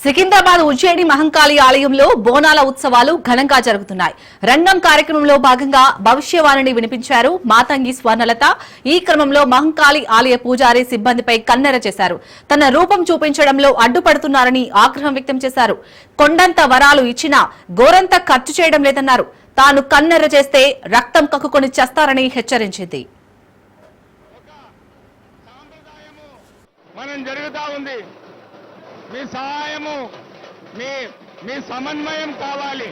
సికింద్రాబాద్ ఉజ్జయిని మహంకాళి ఆలయంలో బోనాల ఉత్సవాలు ఘనంగా జరుగుతున్నాయి. రంగం కార్యక్రమంలో భాగంగా భవిష్యవాణిని వినిపించారు మాతంగి స్వర్ణలత. ఈ క్రమంలో మహంకాళి ఆలయ పూజారి సిబ్బందిపై కన్నెర చేశారు. తన రూపం చూపించడంలో అడ్డుపడుతున్నారని ఆగ్రహం వ్యక్తం చేశారు. కొండంత వరాలు ఇచ్చినా గోరంత ఖర్చు చేయడం లేదన్నారు. తాను కన్నెర చేస్తే రక్తం కక్కుకొని చేస్తారని హెచ్చరించింది. మనం జరుగుతా ఉంది. మీ సహాయము మీ మీ సమన్వయం కావాలి.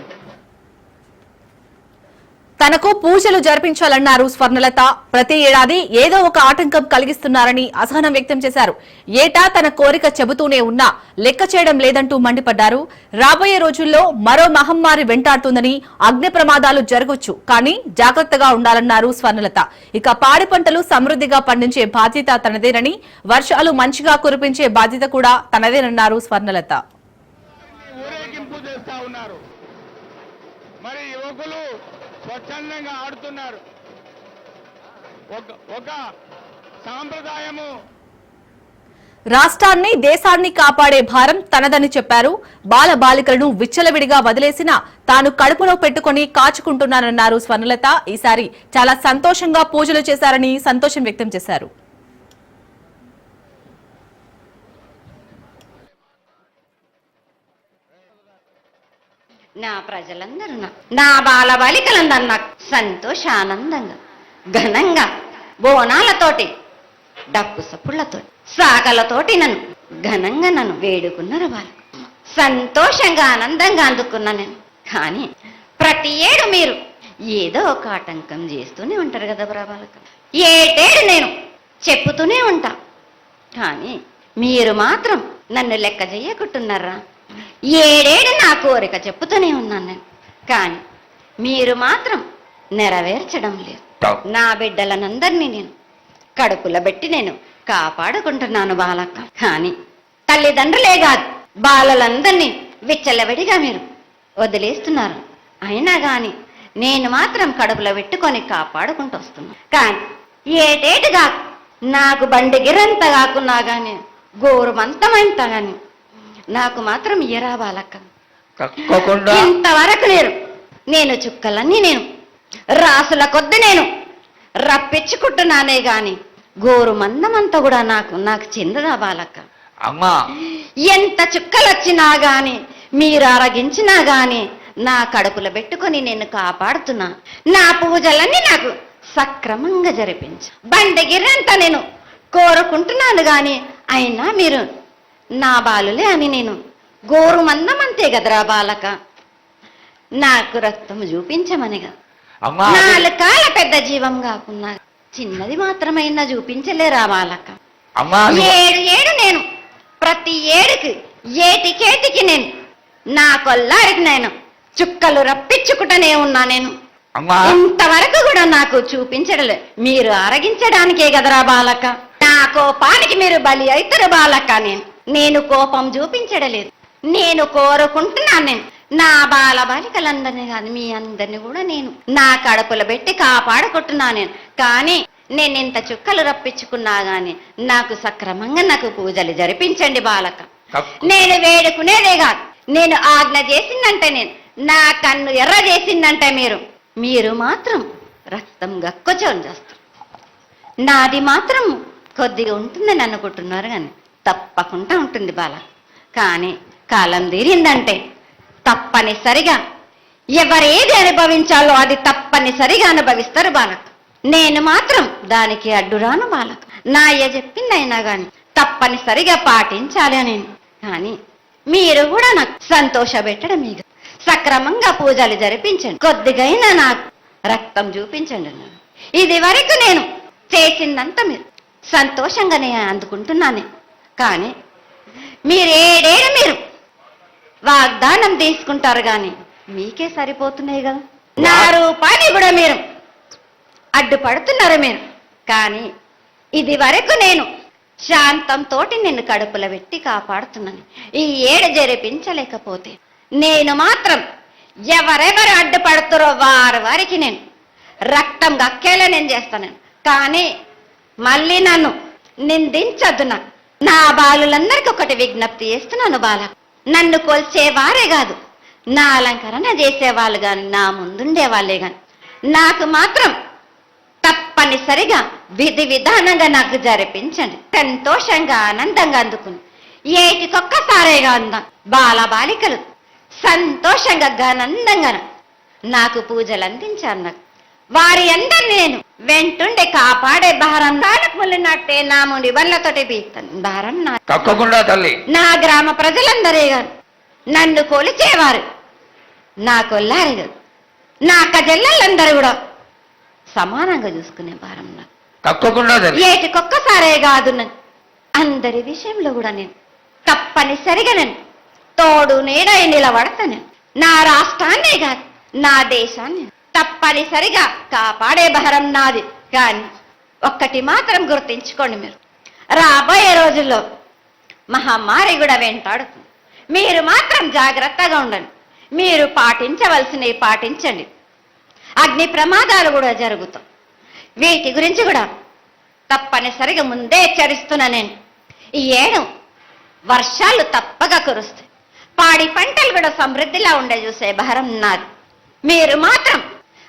తనకు పూజలు జరిపించాలన్నారు స్వర్ణలత. ప్రతి ఏడాది ఏదో ఒక ఆటంకం కలిగిస్తున్నారని అసహనం వ్యక్తం చేశారు. ఏటా తన కోరిక చెబుతూనే ఉన్నా లెక్క చేయడం లేదంటూ మండిపడ్డారు. రాబోయే రోజుల్లో మరో మహమ్మారి వెంటాడుతుందని అగ్ని ప్రమాదాలు జరగొచ్చు కానీ జాగ్రత్తగా ఉండాలన్నారు స్వర్ణలత. ఇక పాడి పంటలు సమృద్ధిగా పండించే బాధ్యత తనదేనని వర్షాలు మంచిగా కురిపించే బాధ్యత కూడా తనదేనన్నారు స్వర్ణలత. మరి యువకులు స్వచ్ఛందంగా ఆడుతున్నారు. ఒక సాంప్రదాయము. రాష్ట్రాన్ని దేశాన్ని కాపాడే భారం తనదని చెప్పారు. బాల బాలికలను విచ్చలవిడిగా వదిలేసిన తాను కడుపులో పెట్టుకుని కాచుకుంటున్నానన్నారు స్వర్ణలత. ఈసారి చాలా సంతోషంగా పూజలు చేశారని సంతోషం వ్యక్తం చేశారు. నా ప్రజలందరూ నా- నా బాల బాలికలందరూ నాకు సంతోషానందంగా ఘనంగా బోనాలతోటి డప్పు సప్పుళ్ళతో సాగలతోటి నన్ను ఘనంగా నన్ను వేడుకున్నారు వాళ్ళు. సంతోషంగా ఆనందంగా అందుకున్నా నేను. కానీ ప్రతి ఏడు మీరు ఏదో ఒక ఆటంకం చేస్తూనే ఉంటారు కదా బ్రాబాలకు ఏటేడు నేను చెప్పుతూనే ఉంటా. కానీ మీరు మాత్రం నన్ను లెక్క చేయకుంటున్నారా? ఏడేడు నా కోరిక చెప్పుతూనే ఉన్నాను నేను. కానీ మీరు మాత్రం నెరవేర్చడం లేదు. నా బిడ్డలనందరినీ నేను కడుపులో పెట్టి నేను కాపాడుకుంటున్నాను బాలక్క. కానీ తల్లిదండ్రులే కాదు బాలలందరినీ విచ్చలవిడిగా మీరు వదిలేస్తున్నారు. అయినా కానీ నేను మాత్రం కడుపులో పెట్టుకొని కాపాడుకుంటూ వస్తున్నాను. కానీ ఏటేటుగా నాకు బండి గిరంత కాకున్నా కానీ గోరుమంతమంత కానీ నాకు మాత్రం ఇయరా బాలక్క. తప్పకుండా ఇంతవరకు లేరు నేను చుక్కలన్నీ నేను రాసుల కొద్ది నేను రప్పించుకుంటున్నానే గాని గోరు మందమంతా కూడా నాకు నాకు చెందదా బాలక్క? అమ్మా. ఎంత చుక్కలు వచ్చినా గాని మీరు అరగించినా గాని నా కడుపులో పెట్టుకొని నేను కాపాడుతున్నా. నా పూజలన్నీ నాకు సక్రమంగా జరిపించు. బండగిరంతా నేను కోరుకుంటున్నాను గాని అయినా మీరు నా బాలులే అని నేను గోరు మందమంతే కదరా బాలక. నాకు రక్తం చూపించమనిగా. నాలుగు కాళ్ళ పెద్ద జీవం కాకున్నా చిన్నది మాత్రమైనా చూపించలేరా బాలక. ఏడు ఏడు నేను ప్రతి ఏడుకి ఏటికేటికి నేను నా కొల్లారికి నేను చుక్కలు రప్పించుకుంటూనే ఉన్నా నేను. ఇంతవరకు కూడా నాకు చూపించడం లేదు. మీరు అరగించడానికే కదరా బాలక. నా కోపానికి మీరు బలి అవుతారు బాలక నేను. నేను కోపం చూపించడలేదు. నేను కోరుకుంటున్నాను నేను. నా బాల బాలికలందరినీ కాదు మీ అందరిని కూడా నేను. నా కడుపులో పెట్టి కాపాడుకుంటున్నాను నేను. కానీ నేను ఇంత చుక్కలు రప్పించుకున్నా గాని నాకు సక్రమంగా నాకు పూజలు జరిపించండి బాలక. నేను వేడుకునేదే కాదు. నేను ఆజ్ఞ చేసిందంటే నేను. నా కన్ను ఎర్ర చేసిందంటే మీరు. మీరు మాత్రం రక్తం గక్కుచోని చేస్తారు. నాది మాత్రం కొద్దిగా ఉంటుందని అనుకుంటున్నారు కానీ. తప్పకుండా ఉంటుంది బాల. కానీ కాలం తీరిందంటే తప్పనిసరిగా ఎవరేది అనుభవించాలో అది తప్పనిసరిగా అనుభవిస్తారు బాలకు నేను మాత్రం దానికి అడ్డురాను బాలక నా అయ్య చెప్పింది అయినా కానీ తప్పనిసరిగా పాటించాలి అని. కానీ మీరు కూడా నాకు సంతోషపెట్టడం మీకు సక్రమంగా పూజలు జరిపించండి. కొద్దిగైనా నాకు రక్తం చూపించండి ఇది వరకు నేను చేసిందంతా మీరు. సంతోషంగానే అందుకుంటున్నాను. కానీ మీరు ఏడేడు మీరు? వాగ్దానం తీసుకుంటారు కానీ మీకే సరిపోతున్నాయి కదా. నా రూపాన్ని కూడా మీరు అడ్డుపడుతున్నారు మీరు. కానీ ఇది వరకు నేను శాంతంతో నిన్ను కడుపులో పెట్టి కాపాడుతున్నాను. ఈ ఏడు జరిపించలేకపోతే నేను మాత్రం ఎవరెవరు అడ్డుపడుతారో వారి వారికి నేను రక్తం గక్కేలా నేను చేస్తాను. కానీ మళ్ళీ నన్ను నిందించద్దు నాకు. నా బాలులందరికి ఒకటి విజ్ఞప్తి చేస్తున్నాను బాల నన్ను కొల్చేవారే కాదు. నా అలంకరణ చేసేవాళ్ళు కానీ నా ముందుండే వాళ్ళే కానీ నాకు మాత్రం తప్పనిసరిగా విధి విధానంగా నాకు జరిపించండి. సంతోషంగా ఆనందంగా అందుకుని. ఏటికొక్కసారేగా అందాం. బాల బాలికలు సంతోషంగా ఘనందంగా నాకు పూజలు అందించారు నాకు. వారి అందరిని నేను. వెంటుండే కాపాడే భారం దానికి ముళ్ళినట్టే నా ముడి వల్లతోటి బీక్తాను భారం నా తప్పకుండా తల్లి. నా గ్రామ ప్రజలందరే గారు. నన్ను కొలిచేవారు. నా కొల్లారి గారు. నా అక్క చెల్లెళ్ళందరూ కూడా సమానంగా చూసుకునే భారం నాకు. తప్పకుండా ఏటికొక్కసారే కాదు నన్ను. అందరి విషయంలో కూడా నేను తప్పనిసరిగా నేను తోడు నీడై నిలబడతా నేను నా రాష్ట్రాన్నే కాదు నా దేశాన్ని. తప్పనిసరిగా కాపాడే భారం నాది. కానీ ఒక్కటి మాత్రం గుర్తించుకోండి మీరు. రాబోయే రోజుల్లో మహమ్మారి కూడా వెంటాడుతుంది. మీరు మాత్రం జాగ్రత్తగా ఉండండి. మీరు పాటించవలసినవి పాటించండి. అగ్ని ప్రమాదాలు కూడా జరుగుతాం వీటి గురించి కూడా తప్పనిసరిగా ముందే హెచ్చరిస్తున్నా నేను. ఈ ఏడు వర్షాలు తప్పగా కురుస్తాయి. పాడి పంటలు కూడా సమృద్ధిలా ఉండే చూసే భారం నాది. మీరు మాత్రం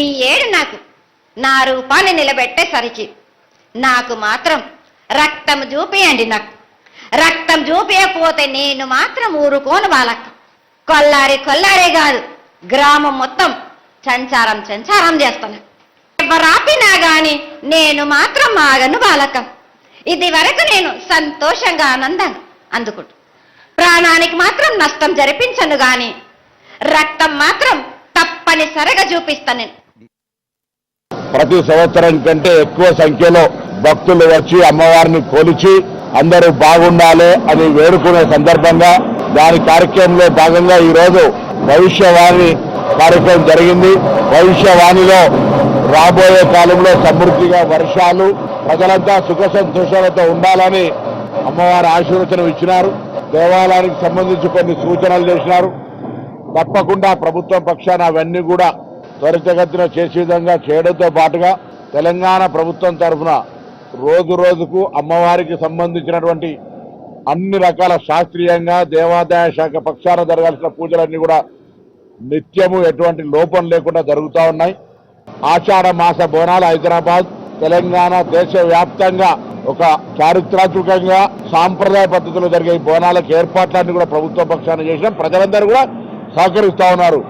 ఈ ఏడు నాకు నా రూపాన్ని నిలబెట్టేసరికి నాకు మాత్రం రక్తం చూపియండి నాకు. రక్తం చూపించకపోతే నేను మాత్రం ఊరుకోను వాళ్ళక్క కొల్లారి కొల్లారే కాదు గ్రామం మొత్తం సంచారం సంచారం చేస్తాను. ఎవరాపినా గాని నేను మాత్రం ఆగను బాలక ఇది వరకు నేను సంతోషంగా ఆనందంగా అందుకుంటు. ప్రాణానికి మాత్రం నష్టం జరిపించను గాని రక్తం మాత్రం తప్పనిసరిగా చూపిస్తాను నేను. ప్రతి సంవత్సరం కంటే ఎక్కువ సంఖ్యలో భక్తులు వచ్చి అమ్మవారిని కొలిచి అందరూ బాగుండాలి అని వేడుకునే సందర్భంగా దాని కార్యక్రమంలో భాగంగా ఈరోజు భవిష్యవాణి కార్యక్రమం జరిగింది. భవిష్యవాణిలో రాబోయే కాలంలో సమృద్ధిగా వర్షాలు ప్రజలంతా సుఖ సంతోషాలతో ఉండాలని అమ్మవారి ఆశీర్వచనం ఇచ్చినారు. దేవాలయానికి సంబంధించి కొన్ని సూచనలు చేసినారు. తప్పకుండా ప్రభుత్వం పక్షాన అవన్నీ కూడా త్వరితగతిన చేసే విధంగా చేయడంతో పాటుగా తెలంగాణ ప్రభుత్వం తరఫున రోజు రోజుకు అమ్మవారికి సంబంధించినటువంటి అన్ని రకాల శాస్త్రీయంగా దేవాదాయ శాఖ పక్షాన జరగాల్సిన పూజలన్నీ కూడా నిత్యము ఎటువంటి లోపం లేకుండా జరుగుతూ ఉన్నాయి. ఆషాఢ మాస బోనాలు హైదరాబాద్ తెలంగాణ దేశవ్యాప్తంగా ఒక చారిత్రాత్మకంగా సాంప్రదాయ పద్ధతిలో జరిగే బోనాలకు ఏర్పాట్లన్నీ కూడా ప్రభుత్వ పక్షాన చేసిన. ప్రజలందరూ కూడా సహకరిస్తా ఉన్నారు.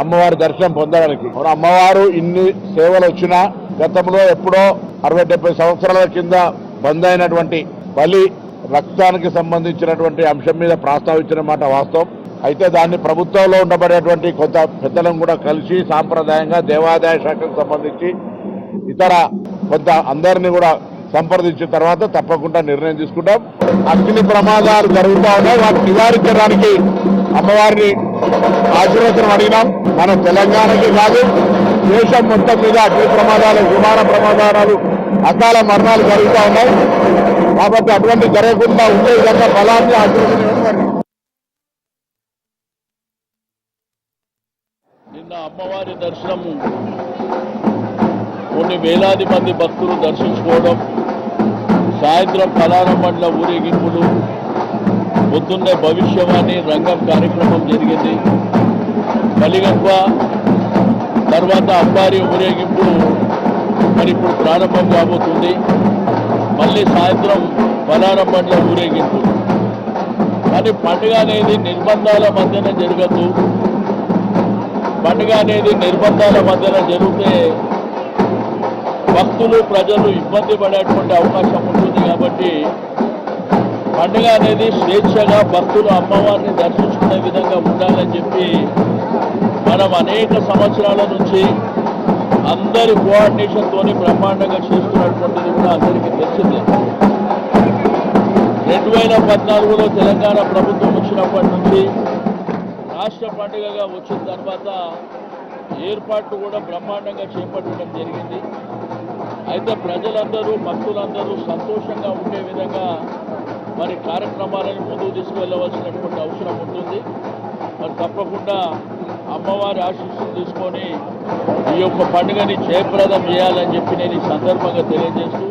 అమ్మవారి దర్శనం పొందడానికి. మన అమ్మవారు ఇన్ని సేవలు వచ్చినా గతంలో ఎప్పుడో అరవై డెబ్బై సంవత్సరాల కింద బంద్ అయినటువంటి బలి రక్తానికి సంబంధించినటువంటి అంశం మీద ప్రస్తావించిన మాట వాస్తవం. అయితే దాన్ని ప్రభుత్వంలో ఉండబడేటువంటి కొంత పెద్దలను కూడా కలిసి సాంప్రదాయంగా దేవాదాయ శాఖకు సంబంధించి ఇతర కొంత అందరినీ కూడా సంప్రదించిన తర్వాత తప్పకుండా నిర్ణయం తీసుకుంటాం. అగ్ని ప్రమాదాలు జరుగుతూ ఉన్నాయి. వాటిని నివారించడానికి అమ్మవారిని ఆశీర్వచనం అడిగినాం. మన తెలంగాణకి కాదు దేశం మొత్తం మీద అగ్ని ప్రమాదాలు విమాన ప్రమాదాలు అకాల మరణాలు జరుగుతూ ఉన్నాయి. కాబట్టి అటువంటి జరగకుండా ఉండే విధంగా బలాన్ని ఆశీర్వచనం నిన్న అమ్మవారి దర్శనము కొన్ని వేలాది మంది భక్తులు దర్శించుకోవడం సాయంత్రం ప్రధాన పండ్ల ఊరేగింపులు పొద్దున్నే భవిష్యవాణి రంగం కార్యక్రమం జరిగింది. కలిగప్ప తర్వాత అబ్బారి ఊరేగింపు మరి ఇప్పుడు ప్రారంభం కాబోతుంది. మళ్ళీ సాయంత్రం బలారం పండ్ల ఊరేగింపు. కానీ పండుగ అనేది నిర్బంధాల మధ్యన జరగదు. పండుగ అనేది నిర్బంధాల మధ్యన జరిగితే భక్తులు ప్రజలు ఇబ్బంది పడేటువంటి అవకాశం ఉంటుంది కాబట్టి పండుగ అనేది స్వేచ్ఛగా భక్తులు అమ్మవారిని దర్శించుకునే విధంగా ఉండాలని చెప్పి మనం అనేక సంవత్సరాల నుంచి అందరి కోఆర్డినేషన్తోని బ్రహ్మాండంగా చేస్తున్నటువంటిది కూడా అందరికీ తెలిసిందే. రెండు వేల పద్నాలుగులో తెలంగాణ ప్రభుత్వం వచ్చినప్పటి నుంచి రాష్ట్ర పండుగగా వచ్చిన తర్వాత ఏర్పాట్లు కూడా బ్రహ్మాండంగా చేపట్టడం జరిగింది. అయితే ప్రజలందరూ భక్తులందరూ సంతోషంగా ఉండే విధంగా మరి కార్యక్రమాలను ముందుకు తీసుకువెళ్ళవలసినటువంటి అవసరం ఉంటుంది. మరి తప్పకుండా అమ్మవారి ఆశీస్సులు తీసుకొని ఈ యొక్క పండుగని జయప్రదం చేయాలని చెప్పి నేను ఈ సందర్భంగా తెలియజేస్తూ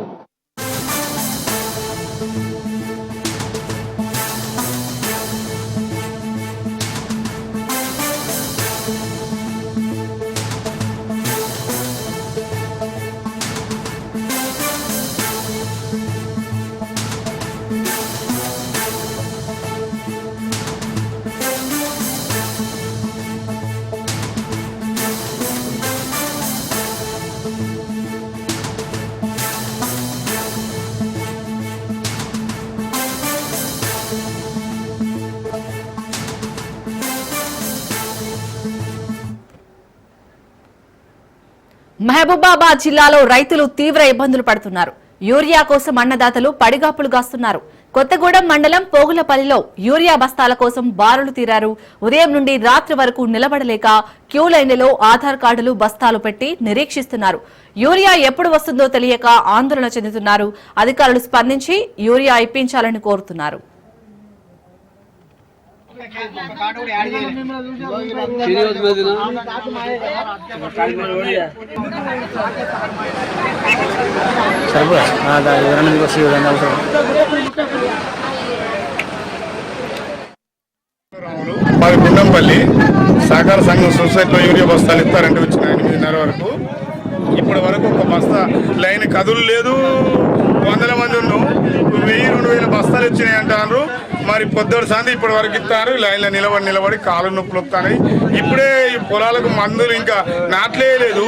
మహబూబాబాద్ జిల్లాలో రైతులు తీవ్ర ఇబ్బందులు పడుతున్నారు. యూరియా కోసం అన్నదాతలు పడిగాపులు గాస్తున్నారు. కొత్తగూడెం మండలం పోగులపల్లిలో యూరియా బస్తాల కోసం బారులు తీరారు. ఉదయం నుండి రాత్రి వరకు నిలబడలేక క్యూ లైన్లలో ఆధార్ కార్డులు బస్తాలు పెట్టి నిరీక్షిస్తున్నారు. యూరియా ఎప్పుడు వస్తుందో తెలియక ఆందోళన చెందుతున్నారు. అధికారులు స్పందించి యూరియా ఇప్పించాలని కోరుతున్నారు. మాది గుండంపల్లి సహకార సంఘం సొసైటీలో యూరియా బస్తాలు ఇస్తారంటే వచ్చిన ఎనిమిదిన్నర వరకు. ఇప్పటి వరకు ఒక బస్తా లైన్ కదులు లేదు. వందల మంది ఉన్నాం. వెయ్యి రెండు వేల బస్తాలు వచ్చినాయి అంటారు మరి పొద్దుడు సంది ఇప్పటి వరకు ఇస్తారు. లైన్లో నిలబడి నిలబడి కాలు నొప్పులు వస్తాయి ఇప్పుడే ఈ పొలాలకు మందులు ఇంకా నాట్లేదు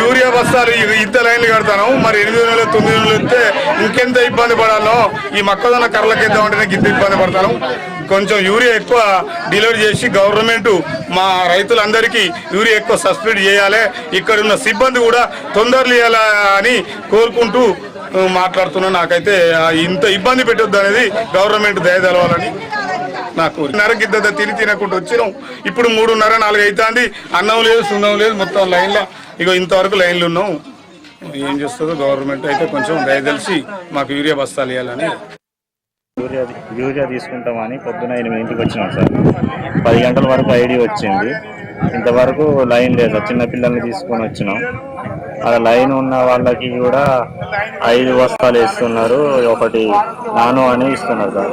యూరియా బస్తాలు ఇంత లైన్లు కడతాను మరి ఎనిమిది నెలలు తొమ్మిది నెలలు ఇస్తే ఇంకెంత ఇబ్బంది పడాలో ఈ మొక్కజొన్న కర్రలకి ఇద్దామంటేనే గింత ఇబ్బంది పడతాను. కొంచెం యూరియా ఎక్కువ డెలివరీ చేసి గవర్నమెంట్ మా రైతులందరికీ యూరియా ఎక్కువ సబ్సిడీ చేయాలి. ఇక్కడ ఉన్న సిబ్బంది కూడా తొందరలు అని కోరుకుంటూ మాట్లాడుతున్నా నాకైతే ఇంత ఇబ్బంది పెట్టొద్దు అనేది గవర్నమెంట్ దయ తెలవాలని నాకు నరకిద్ద తిని తినకుండా వచ్చినాం. ఇప్పుడు మూడున్నర నాలుగు అవుతుంది అన్నం లేదు సున్నం లేదు మొత్తం లైన్లో. ఇగో ఇంతవరకు లైన్లు ఉన్నాం. ఏం చేస్తుందో గవర్నమెంట్ అయితే కొంచెం దయ తెలిసి మాకు యూరియా బస్తాలు ఇవ్వాలని. యూరియా యూరియా తీసుకుంటామని పొద్దున ఎనిమిదింటికి వచ్చినాం సార్. పది గంటల వరకు ఐడి వచ్చింది. ఇంతవరకు లైన్ లేదు. చిన్న పిల్లల్ని తీసుకొని వచ్చినాం. అలా లైన్ ఉన్న వాళ్ళకి కూడా ఐదు బస్తాలు ఇస్తున్నారు. ఒకటి నాను అని ఇస్తున్నారు సార్.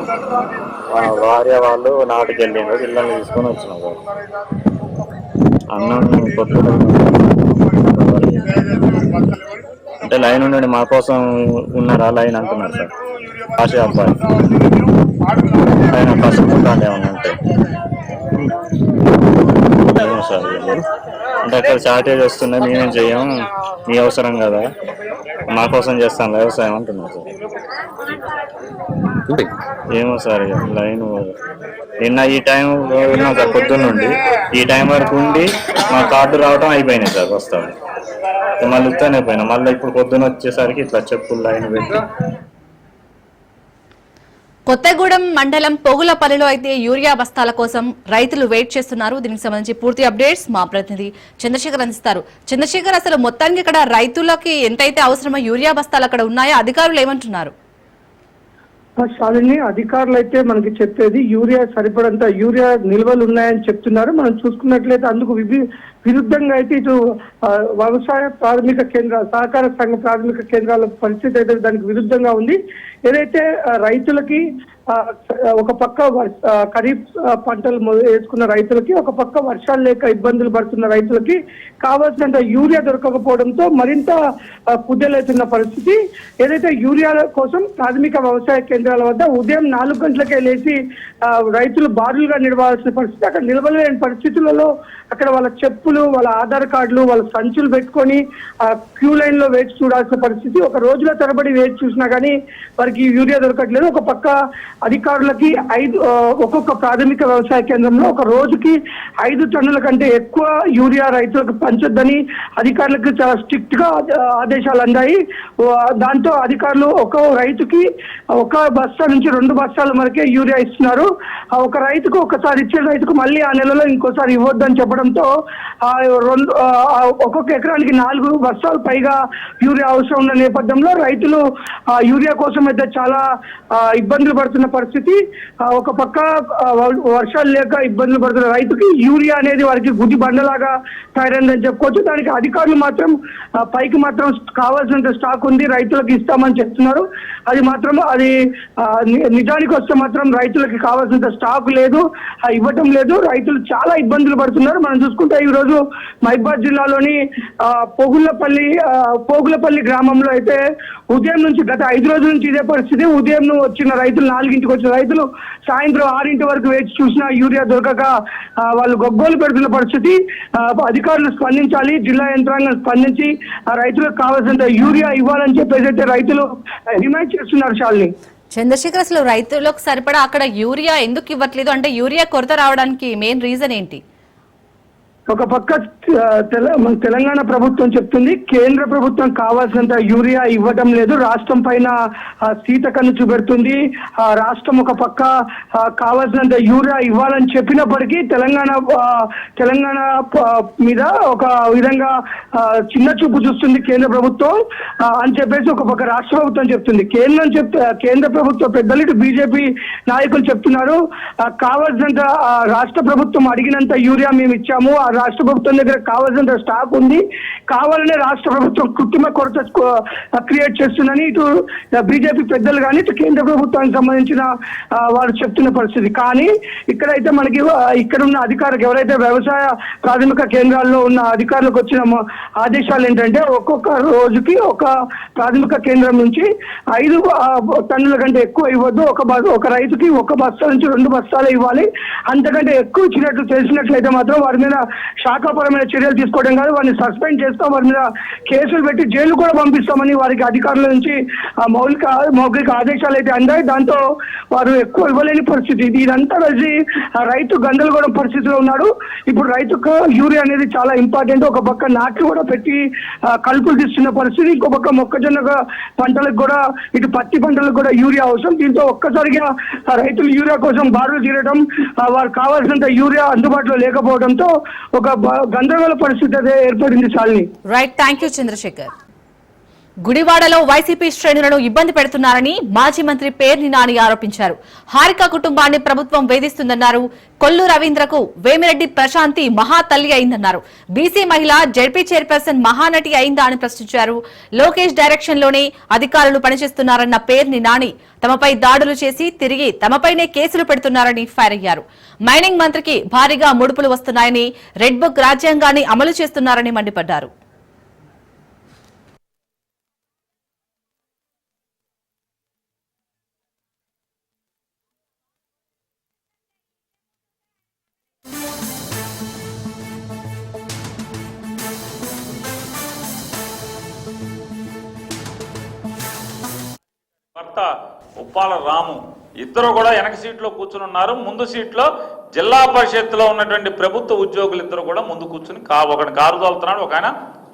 భార్య వాళ్ళు నాటికి వెళ్ళిండ్రు పిల్లల్ని తీసుకొని వచ్చినారు సార్. అన్నం పొద్దున అంటే లైన్ ఉండండి మా కోసం ఉన్నారా? లైన్ అంటున్నారు సార్. ఆశ అబ్బాయి. ఆయన కష్టపడాలి ఏమన్నా అంటే ఏమో సార్. అంటే అక్కడ షార్టేజ్ వస్తుంది మేమేం చెయ్యం? మీ అవసరం కదా. మా కోసం చేస్తాం వ్యవసాయం అంటున్నారు సార్? ఏమో సార్ ఇక లైన్ నిన్న ఈ టైం ఉన్నాం సార్ పొద్దున్న నుండి. ఈ టైం వరకు ఉండి మా కార్డు రావడం అయిపోయినాయి సార్ వస్తాం మళ్ళీ ఉత్తానే పోయినా. మళ్ళీ ఇప్పుడు పొద్దున్న వచ్చేసరికి ఇట్లా చెప్పులు లైన్ పెట్టి కొత్తగూడెం మండలం పొగులపల్లిలో అయితే యూరియా బస్తాల కోసం రైతులు వెయిట్ చేస్తున్నారు. దీనికి సంబంధించి పూర్తి అప్డేట్స్ మా ప్రతినిధి చంద్రశేఖర్ అందిస్తారు. చంద్రశేఖర్ అసలు మొత్తానికి ఇక్కడ రైతులకి ఎంతైతే అవసరమో యూరియా బస్తాలు అక్కడ ఉన్నాయో అధికారులు ఏమంటున్నారు? శాలిని అధికారులు అయితే మనకి చెప్పేది యూరియా సరిపడంత యూరియా నిల్వలు ఉన్నాయని చెప్తున్నారు. మనం చూసుకున్నట్లయితే అందుకు విభి విరుద్ధంగా అయితే ఇటు వ్యవసాయ ప్రాథమిక కేంద్ర సహకార సంఘ ప్రాథమిక కేంద్రాల పరిస్థితి అయితే దానికి విరుద్ధంగా ఉంది. ఏదైతే రైతులకి ఒక పక్క ఖరీఫ్ పంటలు వేసుకున్న రైతులకి ఒక పక్క వర్షాలు లేక ఇబ్బందులు పడుతున్న రైతులకి కావాల్సినంత యూరియా దొరకకపోవడంతో మరింత కుదేలవుతున్న పరిస్థితి. ఏదైతే యూరియా కోసం ప్రాథమిక వ్యవసాయ కేంద్రాల వద్ద ఉదయం నాలుగు గంటలకే లేచి రైతులు బారులుగా నిలవాల్సిన పరిస్థితి అక్కడ నిలవలేని పరిస్థితులలో అక్కడ వాళ్ళ చెప్పులు రైతులు వాళ్ళ ఆధార్ కార్డులు వాళ్ళ సంచులు పెట్టుకొని ఆ క్యూ లైన్లో వేచి చూడాల్సిన పరిస్థితి. ఒక రోజుల తరబడి వేచి చూసినా కానీ వారికి యూరియా దొరకట్లేదు. ఒక పక్క అధికారులకి ఐదు ఒక్కొక్క ప్రాథమిక వ్యవసాయ కేంద్రంలో ఒక రోజుకి ఐదు టన్నుల కంటే ఎక్కువ యూరియా రైతులకు పంచొద్దని అధికారులకు చాలా స్ట్రిక్ట్గా ఆదేశాలు అందాయి. దాంతో అధికారులు ఒక రైతుకి ఒక బస్తా నుంచి రెండు బస్తాల వరకే యూరియా ఇస్తున్నారు. ఒక రైతుకు ఒకసారి ఇచ్చే రైతుకు మళ్ళీ ఆ నెలలో ఇంకోసారి ఇవ్వద్దని చెప్పడంతో రెండు ఒక్కొక్క ఎకరానికి నాలుగు బస్తాలు పైగా యూరియా అవసరం ఉన్న నేపథ్యంలో రైతులు యూరియా కోసం అయితే చాలా ఇబ్బందులు పడుతున్న పరిస్థితి. ఒక పక్క వ- వర్షాలు లేక ఇబ్బందులు పడుతున్న రైతుకి యూరియా అనేది వారికి గుడి బండలాగా తయారైందని చెప్పుకోవచ్చు. దానికి అధికారులు మాత్రం పైకి మాత్రం కావాల్సినంత స్టాక్ ఉంది రైతులకు ఇస్తామని చెప్తున్నారు. అది మాత్రం అది ని- నిజానికి వస్తే మాత్రం రైతులకి కావాల్సినంత స్టాక్ లేదు ఇవ్వటం లేదు. రైతులు చాలా ఇబ్బందులు పడుతున్నారు. మనం చూసుకుంటే ఈ రోజు మహిబాద్ జిల్లాలోని పోగులపల్లి పోగులపల్లి గ్రామంలో అయితే ఉదయం నుంచి గత ఐదు రోజుల నుంచి ఇదే పరిస్థితి. ఉదయం వచ్చిన రైతులు నాలుగింటికి వచ్చిన రైతులు సాయంత్రం ఆరింటి వరకు వేచి చూసినా యూరియా దొరకక వాళ్ళు గొగ్గోలు పెడుతున్న పరిస్థితి. అధికారులు స్పందించాలి జిల్లా యంత్రాంగం స్పందించి ఆ రైతులకు కావాల్సిన యూరియా ఇవ్వాలని చెప్పేసి అయితే రైతులు డిమాండ్ చేస్తున్నారు శాలిని చంద్రశేఖర్ అసలు రైతులకు సరిపడా అక్కడ యూరియా ఎందుకు ఇవ్వట్లేదు? అంటే యూరియా కొరత రావడానికి మెయిన్ రీజన్ ఏంటి? ఒక పక్క తెల- మన తెలంగాణ ప్రభుత్వం చెప్తుంది కేంద్ర ప్రభుత్వం కావాల్సినంత యూరియా ఇవ్వడం లేదు రాష్ట్రం పైన సీత కన్ను చూపెడుతుంది ఆ, రాష్ట్రం ఒక పక్క కావాల్సినంత యూరియా ఇవ్వాలని చెప్పినప్పటికీ తెలంగాణ తెలంగాణ మీద ఒక విధంగా చిన్న చూపు చూస్తుంది కేంద్ర ప్రభుత్వం అని చెప్పేసి ఒక పక్క రాష్ట్ర ప్రభుత్వం చెప్తుంది. కేంద్రం చెప్తే కేంద్ర ప్రభుత్వ పెద్దలు ఇటు బీజేపీ నాయకులు చెప్తున్నారు కావాల్సినంత ఆ, రాష్ట్ర ప్రభుత్వం అడిగినంత యూరియా మేము ఇచ్చాము ఆ రాష్ట్ర ప్రభుత్వం దగ్గర కావాల్సినంత స్టాక్ ఉంది. కావాలనే రాష్ట్ర ప్రభుత్వం కృత్రిమ కొరత క్రియేట్ చేస్తుందని ఇటు బీజేపీ పెద్దలు కానీ ఇటు కేంద్ర ప్రభుత్వానికి సంబంధించిన వారు చెప్తున్న పరిస్థితి. కానీ ఇక్కడైతే మనకి ఇక్కడ ఉన్న అధికారులకు ఎవరైతే వ్యవసాయ ప్రాథమిక కేంద్రాల్లో ఉన్న అధికారులకు వచ్చిన ఆదేశాలు ఏంటంటే ఒక్కొక్క రోజుకి ఒక ప్రాథమిక కేంద్రం నుంచి ఐదు టన్నుల కంటే ఎక్కువ ఇవ్వద్దు. ఒక బ- ఒక రైతుకి ఒక బస్తా నుంచి రెండు బస్తాలు ఇవ్వాలి. అంతకంటే ఎక్కువ ఇచ్చినట్లు తెలిసినట్లయితే మాత్రం వారి మీద శాఖాపరమైన చర్యలు తీసుకోవడం కాదు వారిని సస్పెండ్ చేస్తాం వారి మీద కేసులు పెట్టి జైలు కూడా పంపిస్తామని వారికి అధికారుల నుంచి ఆ, మౌలిక మౌలిక ఆదేశాలు అయితే అందాయి. దాంతో వారు ఎక్కువ ఇవ్వలేని పరిస్థితి. ఇది ఇదంతా కలిసి ఆ రైతు గందరగోళం పరిస్థితిలో ఉన్నాడు. ఇప్పుడు రైతుకు యూరియా అనేది చాలా ఇంపార్టెంట్. ఒక పక్క నాట్లు కూడా పెట్టి కలుపులు తీస్తున్న పరిస్థితి ఇంకో పక్క మొక్కజొన్న పంటలకు కూడా ఇటు పత్తి పంటలకు కూడా యూరియా అవసరం. దీంతో ఒక్కసారిగా రైతులు యూరియా కోసం బారులు తీరడం వారు వారికి కావాల్సినంత యూరియా అందుబాటులో లేకపోవడంతో ఒక గందరగోళ పరిస్థితి ఏర్పడింది Shalini right thank you Chandrashekar గుడివాడలో వైసీపీ శ్రేణులను ఇబ్బంది పెడుతున్నారని మాజీ మంత్రి పేర్ని నాని ఆరోపించారు. హారిక కుటుంబాన్ని ప్రభుత్వం వేధిస్తుందన్నారు. కొల్లు రవీంద్రకు వేమిరెడ్డి ప్రశాంతి మహాతల్లి అయిందన్నారు. బీసీ మహిళ జడ్పీ చైర్పర్సన్ మహానటి అయిందా అని ప్రశ్నించారు. లోకేష్ డైరెక్షన్లోనే అధికారులు పనిచేస్తున్నారన్న పేర్ని నాని తమపై దాడులు చేసి తిరిగి తమపైనే కేసులు పెడుతున్నారని ఫైర్ అయ్యారు. మైనింగ్ మంత్రికి భారీగా ముడుపులు వస్తున్నాయని రెడ్ బుక్ రాజ్యాంగాన్ని అమలు చేస్తున్నారని మండిపడ్డారు. భర్త ఉప్పాల రాము. ఇద్దరు కూడా వెనక సీట్లో కూర్చుని ఉన్నారు. ముందు సీట్లో జిల్లా పరిషత్తులో ఉన్నటువంటి ప్రభుత్వ ఉద్యోగులు ఇద్దరు కూడా ముందు కూర్చుని కా ఒకటి కారు తోలుతున్నాడు ఒక ఆయన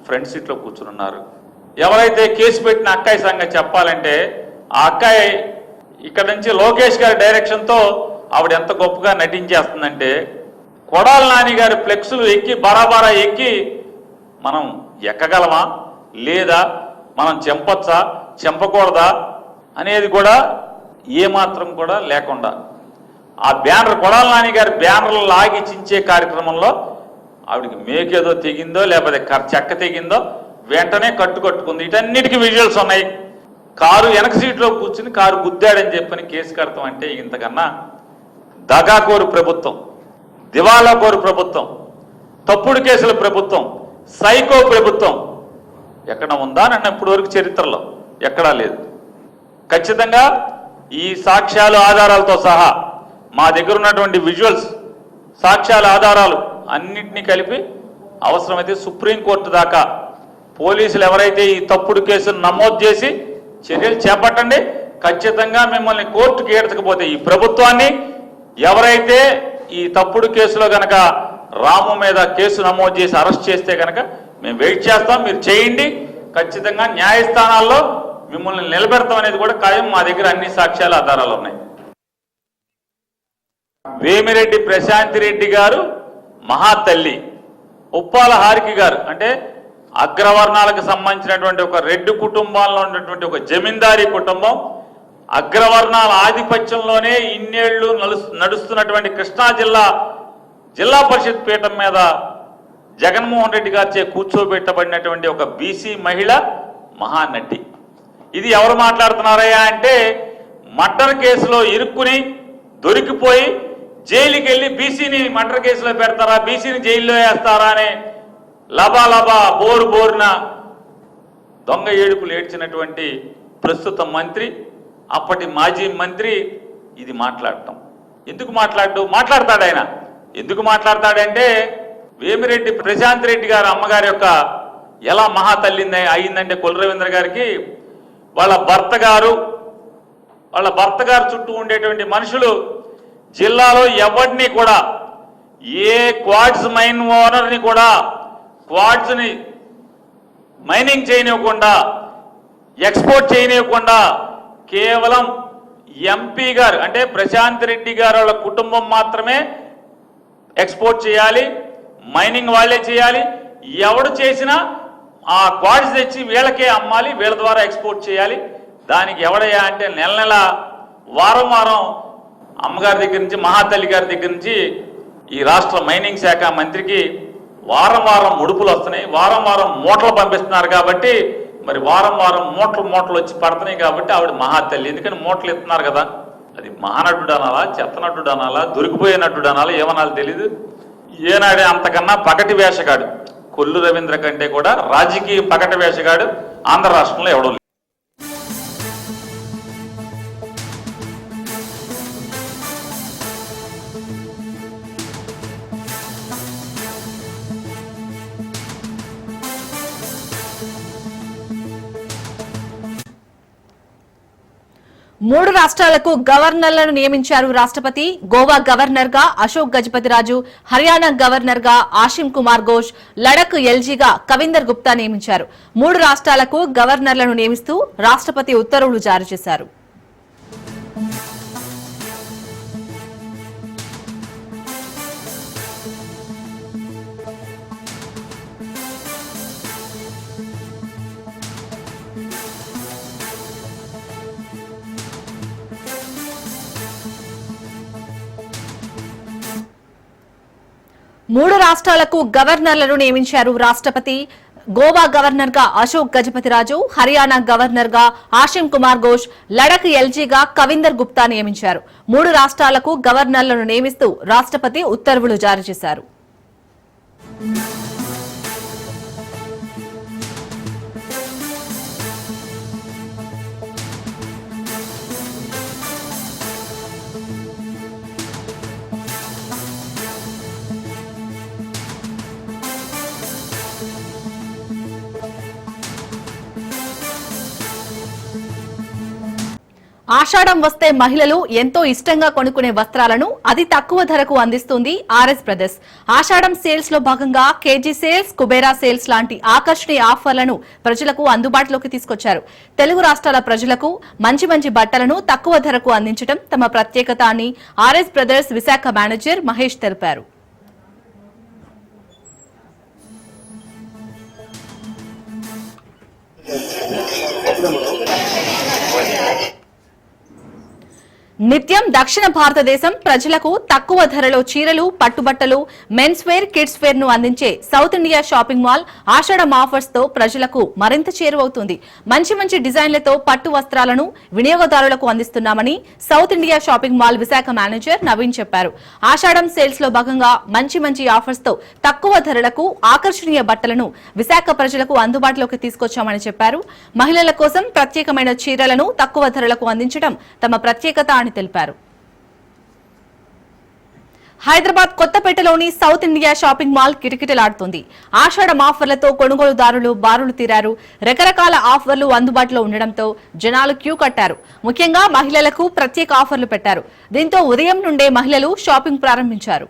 ఫ్రంట్ సీట్లో కూర్చుని ఉన్నారు. ఎవరైతే కేసు పెట్టిన అక్కాయి సంగతి చెప్పాలంటే ఆ అక్కాయి ఇక్కడ నుంచి లోకేష్ గారి డైరెక్షన్తో ఆవిడ ఎంత గొప్పగా నటించేస్తుందంటే కొడాల నాని గారి ఫ్లెక్సులు ఎక్కి బరాబరా ఎక్కి మనం ఎక్కగలమా? లేదా మనం చెంపచ్చా? చెంపకూడదా? అనేది కూడా ఏమాత్రం కూడా లేకుండా ఆ బ్యానర్ కొడాల నాని గారి బ్యానర్లు లాగి చించే కార్యక్రమంలో ఆవిడకి మేకేదో తెగిందో లేకపోతే కర్- చెక్క తెగిందో వెంటనే కట్టు కట్టుకుంది. వీటన్నిటికీ విజువల్స్ ఉన్నాయి. కారు వెనక సీట్లో కూర్చుని కారు గుద్దాడని చెప్పని కేసు కడతాం అంటే ఇంతకన్నా దగాకోరు ప్రభుత్వం దివాలా కోరు ప్రభుత్వం తప్పుడు కేసుల ప్రభుత్వం సైకో ప్రభుత్వం ఎక్కడ ఉందా నన్ను ఇప్పటివరకు చరిత్రలో ఎక్కడా లేదు. ఖచ్చితంగా ఈ సాక్ష్యాలు ఆధారాలతో సహా మా దగ్గర ఉన్నటువంటి విజువల్స్ సాక్ష్యాల ఆధారాలు అన్నింటినీ కలిపి అవసరమైతే సుప్రీంకోర్టు దాకా పోలీసులు ఎవరైతే ఈ తప్పుడు కేసును నమోదు చేసి చర్యలు చేపట్టండి. ఖచ్చితంగా మిమ్మల్ని కోర్టుకి ఏడ్చకపోతే ఈ ప్రభుత్వాన్ని ఎవరైతే ఈ తప్పుడు కేసులో గనక రాము మీద కేసు నమోదు చేసి అరెస్ట్ చేస్తే కనుక మేము వెయిట్ చేస్తాం. మీరు చేయండి. ఖచ్చితంగా న్యాయస్థానాల్లో మిమ్మల్ని నిలబెడతాం అనేది కూడా ఖాయం మా దగ్గర అన్ని సాక్ష్యాల ఆధారాలు ఉన్నాయి. వేమిరెడ్డి ప్రశాంతి రెడ్డి గారు మహాతల్లి ఉప్పాల హారికి గారు అంటే అగ్రవర్ణాలకు సంబంధించినటువంటి ఒక రెడ్డి కుటుంబాల్లో ఉన్నటువంటి ఒక జమీందారీ కుటుంబం అగ్రవర్ణాల ఆధిపత్యంలోనే ఇన్నేళ్ళు నడుస్తున్నటువంటి కృష్ణా జిల్లా జిల్లా పరిషత్ పీఠం మీద జగన్మోహన్ రెడ్డి గారిచే కూర్చోబెట్టబడినటువంటి ఒక బీసీ మహిళ మహానటి. ఇది ఎవరు మాట్లాడుతున్నారయ్యా అంటే మర్డర్ కేసులో ఇరుక్కుని దొరికిపోయి జైలుకి వెళ్ళి బీసీని మర్డర్ కేసులో పెడతారా? బీసీని జైల్లో వేస్తారా అని లబా లబా బోరు బోరున దొంగ ఏడుపులు ఏడ్చినటువంటి ప్రస్తుత మంత్రి అప్పటి మాజీ మంత్రి ఇది మాట్లాడటం. ఎందుకు మాట్లాడు? మాట్లాడతాడు ఆయన. ఎందుకు మాట్లాడతాడంటే వేమిరెడ్డి ప్రశాంత్ రెడ్డి గారు అమ్మగారి యొక్క ఎలా మహా తల్లింది అయిందంటే కులరవీంద్ర గారికి వాళ్ళ భర్త గారు వాళ్ళ భర్త గారు చుట్టూ ఉండేటువంటి మనుషులు జిల్లాలో ఎవరిని కూడా ఏ క్వాడ్స్ మైన్ ఓనర్ని కూడా క్వాడ్స్ని మైనింగ్ చేయనివ్వకుండా ఎక్స్పోర్ట్ చేయనివ్వకుండా కేవలం ఎంపీ గారు అంటే ప్రశాంత్ రెడ్డి గారు వాళ్ళ కుటుంబం మాత్రమే ఎక్స్పోర్ట్ చేయాలి మైనింగ్ వాళ్ళే చేయాలి. ఎవడు చేసినా ఆ క్వాడ్స్ తెచ్చి వీళ్ళకే అమ్మాలి వీళ్ళ ద్వారా ఎక్స్పోర్ట్ చేయాలి. దానికి ఎవడయ్యా అంటే నెల నెల వారం వారం అమ్మగారి దగ్గర నుంచి మహాతల్లి గారి దగ్గర నుంచి ఈ రాష్ట్ర మైనింగ్ శాఖ మంత్రికి వారం వారం ముడుపులు వస్తున్నాయి. వారం వారం మూటలు పంపిస్తున్నారు కాబట్టి మరి వారం వారం మూటలు మూటలు వచ్చి పడుతున్నాయి కాబట్టి ఆవిడ మహాతల్లి. ఎందుకని మూటలు ఇస్తున్నారు కదా? అది మహానటుడు అనాలా చెత్తనటుడు అనాలా దొరికిపోయే నటుడు అనాలా ఏమనాలి తెలీదు. ఏనాడే అంతకన్నా పగటి వేషగాడు. కొల్లు రవీంద్ర కంటే కూడా రాజకీయ పకట వేషగాడు ఆంధ్ర రాష్ట్రంలో ఎవడో మూడు రాష్ట్రాలకు గవర్నర్లను నియమించారు రాష్ట్రపతి. గోవా గవర్నర్గా అశోక్ గజపతిరాజు హర్యానా గవర్నర్గా ఆషిం కుమార్ ఘోష్ లడక్ ఎల్జీగా కవిందర్ గుప్తా నియమించారు. మూడు రాష్ట్రాలకు గవర్నర్లను నియమిస్తూ రాష్ట్రపతి ఉత్తర్వులు జారీ చేశారు. మూడు రాష్ట్రాలకు గవర్నర్లను నియమించారు రాష్ట్రపతి. గోవా గవర్నర్గా అశోక్ గజపతిరాజు హర్యానా గవర్నర్గా ఆశిమ్ కుమార్ ఘోష్ లడక్ ఎల్జీగా కవిందర్ గుప్తా నియమించారు. మూడు రాష్ట్రాలకు గవర్నర్లను నియమిస్తూ రాష్ట్రపతి ఉత్తర్వులు జారీ చేశారు. ఆషాఢం వస్తే మహిళలు ఎంతో ఇష్టంగా కొనుక్కునే వస్త్రాలను అతి తక్కువ ధరకు అందిస్తుంది ఆర్ఎస్ బ్రదర్స్. ఆషాఢం సేల్స్లో భాగంగా కేజీ సేల్స్ కుబేరా సేల్స్ లాంటి ఆకర్షణీయ ఆఫర్లను ప్రజలకు అందుబాటులోకి తీసుకొచ్చారు. తెలుగు రాష్ట్రాల ప్రజలకు మంచి మంచి బట్టలను తక్కువ ధరకు అందించడం తమ ప్రత్యేకత అని RS brothers Visakha manager Mahesh తెలిపారు. నిత్యం దక్షిణ భారతదేశం ప్రజలకు తక్కువ ధరలో చీరలు పట్టుబట్టలు మెన్స్ వేర్ కిడ్స్ వేర్ను అందించే south India shopping mall Ashadham ఆఫర్స్తో ప్రజలకు మరింత చేరువవుతుంది. మంచి మంచి డిజైన్లతో పట్టు వస్త్రాలను వినియోగదారులకు అందిస్తున్నామని south India shopping mall Visakha manager Naveen చెప్పారు. ఆషాఢం సేల్స్లో భాగంగా మంచి మంచి ఆఫర్స్తో తక్కువ ధరలకు ఆకర్షణీయ బట్టలను విశాఖ ప్రజలకు అందుబాటులోకి తీసుకొచ్చామని చెప్పారు. మహిళల కోసం ప్రత్యేకమైన చీరలను తక్కువ ధరలకు అందించడం తమ ప్రత్యేకత అని తెలిపారు. హైదరాబాద్ కొత్తపేటలోని సౌత్ ఇండియా షాపింగ్ మాల్ కిటకిటలాడుతుంది. ఆషాఢం ఆఫర్లతో కొనుగోలుదారులు బారులు తీరారు. రకరకాల ఆఫర్లు అందుబాటులో ఉండడంతో జనాలు క్యూ కట్టారు. ముఖ్యంగా మహిళలకు ప్రత్యేక ఆఫర్లు పెట్టారు. దీంతో ఉదయం నుండే మహిళలు షాపింగ్ ప్రారంభించారు.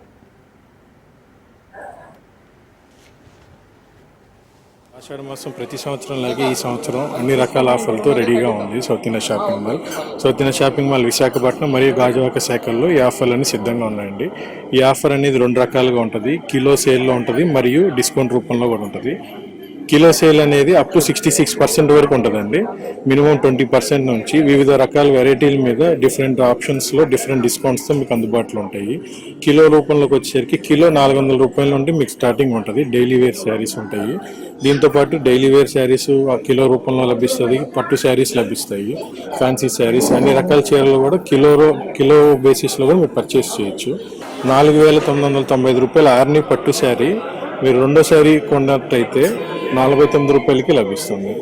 ఆషాఢ మాసం ప్రతి సంవత్సరం లాగే ఈ సంవత్సరం అన్ని రకాల ఆఫర్లతో రెడీగా ఉంది south India shopping mall. South India shopping mall Visakhapatnam మరియు గాజువాక శాఖల్లో ఈ ఆఫర్లన్నీ సిద్ధంగా ఉన్నాయండి. ఈ ఆఫర్ అనేది రెండు రకాలుగా ఉంటుంది. కిలో సేల్లో ఉంటుంది మరియు డిస్కౌంట్ రూపంలో కూడా ఉంటుంది. కిలో సేల్ అనేది up to sixty six percent వరకు ఉంటుందండి. మినిమం ట్వంటీ పర్సెంట్ నుంచి వివిధ రకాల వెరైటీల మీద డిఫరెంట్ ఆప్షన్స్లో డిఫరెంట్ డిస్కౌంట్స్తో మీకు అందుబాటులో ఉంటాయి. కిలో రూపంలోకి వచ్చేసరికి కిలో నాలుగు వందల రూపాయల నుండి మీకు స్టార్టింగ్ ఉంటుంది. డైలీ వేర్ శారీస్ ఉంటాయి. దీంతో పాటు డైలీ వేర్ శారీస్ ఆ కిలో రూపంలో లభిస్తుంది పట్టు శారీస్ లభిస్తాయి ఫ్యాన్సీ శారీస్ అన్ని రకాల చీరలు కూడా కిలో కిలో బేసిస్లో కూడా మీరు పర్చేస్ చేయొచ్చు. నాలుగు వేల తొమ్మిది వందల తొంభై ఐదు రూపాయల ఆర్ని పట్టు శారీ మీరు రెండో శారీ కొన్నట్టయితే నలభై తొమ్మిది రూపాయలకి లభిస్తుంది.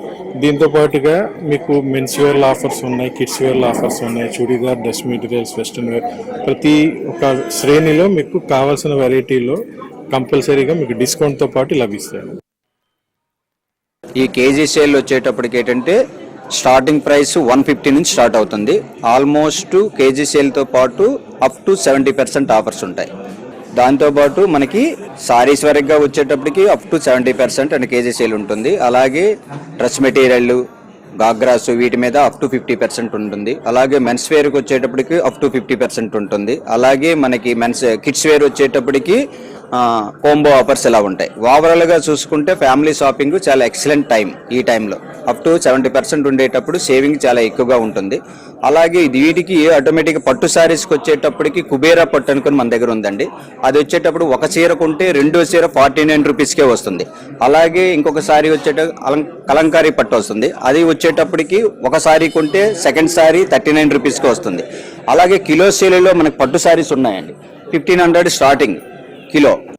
దీంతో పాటుగా మీకు మెన్స్ వేర్ల ఆఫర్స్ ఉన్నాయి కిడ్స్ వేర్ల ఆఫర్స్ ఉన్నాయి churidar dress materials western wear ప్రతి ఒక శ్రేణిలో మీకు కావాల్సిన వెరైటీలో కంపల్సరీగా మీకు డిస్కౌంట్తో పాటు లభిస్తాయి. ఈ కేజీ సేల్ వచ్చేటప్పటికి ఏంటంటే స్టార్టింగ్ ప్రైస్ వన్ ఫిఫ్టీ నుంచి స్టార్ట్ అవుతుంది. ఆల్మోస్ట్ కేజీ సేల్తో పాటు up to seventy percent offers ఉంటాయి. దాంతోపాటు మనకి సారీస్ వరకుగా వచ్చేటప్పటికి up to seventy percent and KG sale ఉంటుంది. అలాగే డ్రెస్ మెటీరియల్ గాగ్రాస్ వీటి మీద అప్ టు ఫిఫ్టీ పర్సెంట్ ఉంటుంది. అలాగే మెన్స్ వేర్కి వచ్చేటప్పటికి అప్ టు ఫిఫ్టీ పర్సెంట్ ఉంటుంది. అలాగే మనకి మెన్స్ కిడ్స్ వేర్ వచ్చేటప్పటికి కోంబో ఆఫర్స్ ఇలా ఉంటాయి? ఓవరాల్గా చూసుకుంటే ఫ్యామిలీ షాపింగ్ చాలా ఎక్సలెంట్ టైం ఈ టైంలో అప్ టు సెవెంటీ పర్సెంట్ ఉండేటప్పుడు సేవింగ్ చాలా ఎక్కువగా ఉంటుంది. అలాగే ఇది వీటికి ఆటోమేటిక్ పట్టు శారీస్కి వచ్చేటప్పటికి కుబేరా పట్టు అనుకుని మన దగ్గర ఉందండి. అది వచ్చేటప్పుడు ఒక చీర కొంటే రెండో చీర ఫార్టీ నైన్ రూపీస్కే వస్తుంది. అలాగే ఇంకొక సారీ వచ్చేట అలం- కలంకారీ పట్టు వస్తుంది. అది వచ్చేటప్పటికి ఒక సారీ కొంటే సెకండ్ సారీ థర్టీ నైన్ రూపీస్కి వస్తుంది. అలాగే కిలో సేలులో మనకు పట్టు శారీస్ ఉన్నాయండి. Fifteen hundred starting kilo.